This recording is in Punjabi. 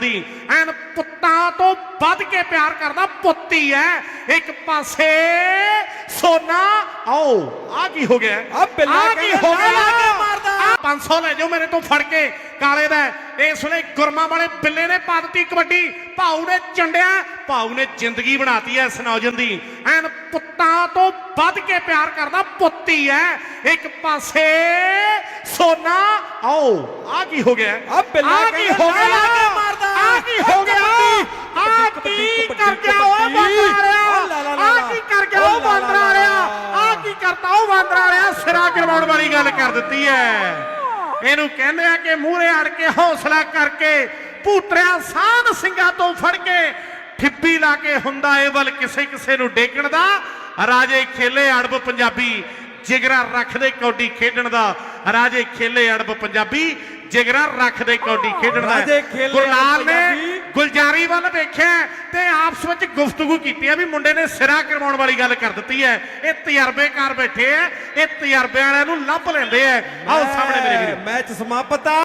ਦੀ। ਐਨ ਪੁੱਤਾਂ ਤੋਂ ਵੱਧ ਕੇ ਪਿਆਰ ਕਰਦਾ ਪੁੱਤ ਐ। ਇੱਕ ਪਾਸੇ ਸੋਨਾ ਆਓ ਆ ਕੀ ਹੋ ਗਿਆ? ਆ ਬਿੱਲਾ ਕੀ ਹੋ ਗਿਆ? ਲਾ ਕੇ ਮਾਰਦਾ। ਆਹ 500 ਲੈ ਜਾਓ ਮੇਰੇ ਤੋਂ ਫੜ ਕੇ ਕਾਲੇ ਦਾ। ਇਸ ਵੇਲੇ ਗੁਰਮਾ ਵਾਲੇ ਬਿੱਲੇ ਨੇ ਪਾ ਦਿੱਤੀ ਕਬੱਡੀ। ਭਾਊ ਨੇ ਚੰਡਿਆ ਭਾਊ ਨੇ ਜ਼ਿੰਦਗੀ ਬਣਾਤੀ ਐ ਇਸ ਦੀ। ਐਨ ਪੁੱਤਾਂ ਤੋਂ ਵੱਧ ਕੇ ਪਿਆਰ ਕਰਦਾ ਪੁੱਤ ਐ। ਇੱਕ ਪਾਸੇ ਸੋਨਾ ਆਓ ਆ ਕੀ ਹੋ ਗਿਆ? ਆ ਬਿੱਲਾ ਕੀ ਹੋ ਗਿਆ ਕੇ ਮਾਰਦਾ। ਆ ਕੀ ਹੋ ਗਿਆ ਆ ਕਬੱਡੀ, ਕੀ ਕਬੱਡੀ, ਕਰ ਗਿਆ ਉਹ ਕਬੱਡੀ। ਬਾਂਦਰ ਆ ਆ ਲਾ ਲਾ ਲਾ ਆ ਲਾ। ਕੀ ਕਰ ਗਿਆ ਆ ਉਹ ਲਾ ਲਾ ਬਾਂਦਰ ਆ ਲਾ ਰਿਹਾ ਲਾ। ਆ ਕੀ ਕਰਤਾ ਉਹ ਬਾਂਦਰ ਆ ਰਿਹਾ ਸਿਰਾ ਕਰਵਾਉਣ ਵਾਲੀ ਗੱਲ ਕਰ ਦਿੱਤੀ ਐ। ਇਹਨੂੰ ਕਹਿੰਦੇ ਆ ਕਿ ਮੂਹਰੇ ਅੜ ਕੇ ਹੌਸਲਾ ਕਰਕੇ ਭੂਤਰਿਆ ਸਾਧ ਸਿੰਘਾਂ ਤੋਂ ਫੜ ਕੇ ਠਿੱਪੀ ਲਾ ਕੇ ਹੁੰਦਾ ਏ ਵੱਲ ਕਿਸੇ ਕਿਸੇ ਨੂੰ ਡੇਗਣ ਦਾ। ਰਾਜੇ ਖੇਲੇ ਅੜਬ ਪੰਜਾਬੀ ਜਿਗਰਾ ਰੱਖਦੇ ਕੌਡੀ ਖੇਡਣ ਦਾ। ਰਾਜੇ ਖੇਲੇ ਅੜਬ ਪੰਜਾਬੀ ਜਿਗਰਾ ਰੱਖਦੇ ਕੌਡੀ ਖੇਡਣ ਦਾ। ਅੜਬ ਨੇ। ਗੁਲਜਾਰੀ ਵੱਲ ਵੇਖਿਆ ਤੇ ਆਪਸ ਵਿੱਚ ਗੁਫ਼ਤਗੂ ਕੀਤੀ ਹੈ ਵੀ ਮੁੰਡੇ ਨੇ ਸਿਰਾ ਕਰਵਾਉਣ ਵਾਲੀ ਗੱਲ ਕਰ ਦਿੱਤੀ ਹੈ। ਇਹ ਤਜਰਬੇਕਾਰ ਬੈਠੇ ਆ, ਇਹ ਤਜਰਬੇ ਵਾਲਿਆਂ ਨੂੰ ਲੱਭ ਲੈਂਦੇ ਆ। ਆਓ ਸਾਹਮਣੇ ਮੇਰੇ ਵੀਰੋ। ਮੈਚ ਸਮਾਪਤ ਆ।